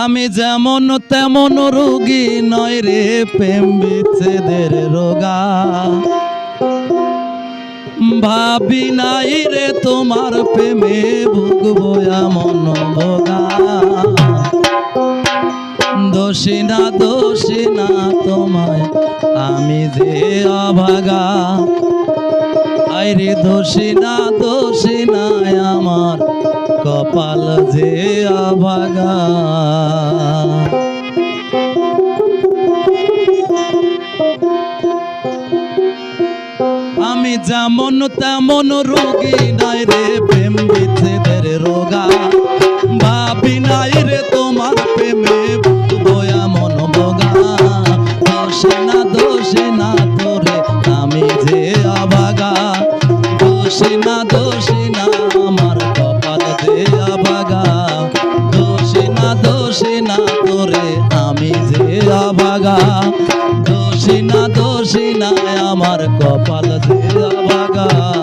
আমি যেমন তেমন রোগী নয় রে, প্রেম বিচ্ছেদের রোগা। ভাবি নাই রে তোমার প্রেমে ভুগবো এমন ভোগা দোষী না দোষী না তোমায় আমি যে অভাগা। আইরে দোষী না দোষী না যে অভাগা আমি যেমন তেমন রোগী নাই রে প্রেম বিচ্ছেদের রোগা। ভাবি নাই রে তোমার প্রেমে ভুগবো এমন বোগা দোষে না দোষে না না নাই আমার কপাল দিয়া অবাগা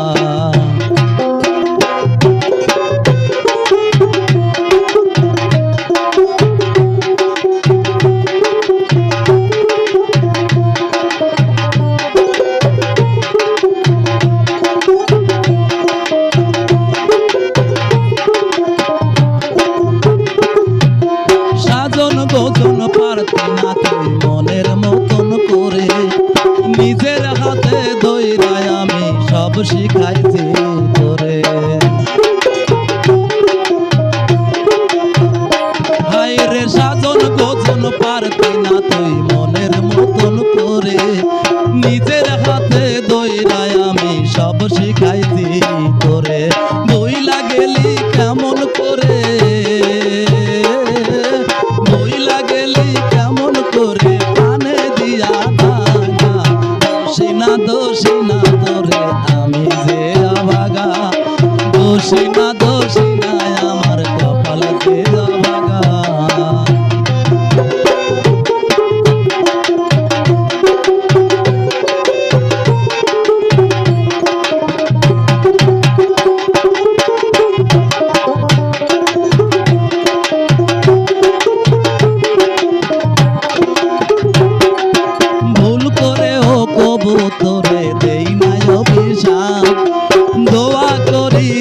শিখাইছি তোরে। হাই রে সাজন গোজন পারতি না তুই মনের মতন করে। নিজের দোষী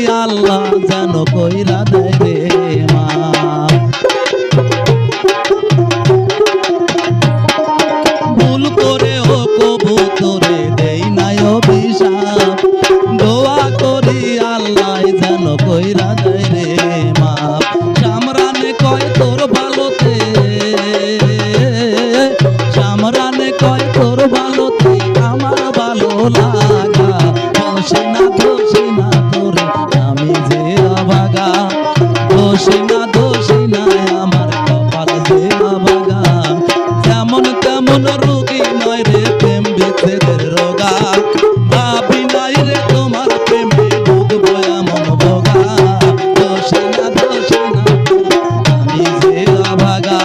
আল্লাহ যেন কইরা দেয়। তেমন রোগী নয় রে, প্রেম বিচ্ছেদের রোগা। ভাবি নাই রে, তোমার প্রেমে ভুগবো এমন ভোগা। দোষে না দোষে না, আমি যে অভাগা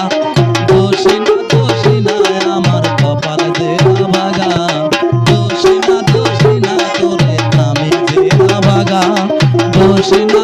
দোষী না দোষী না, আমার কপাল যে অভাগা দোষী না দোষী না, তোরে আমি যে অভাগা দোষী না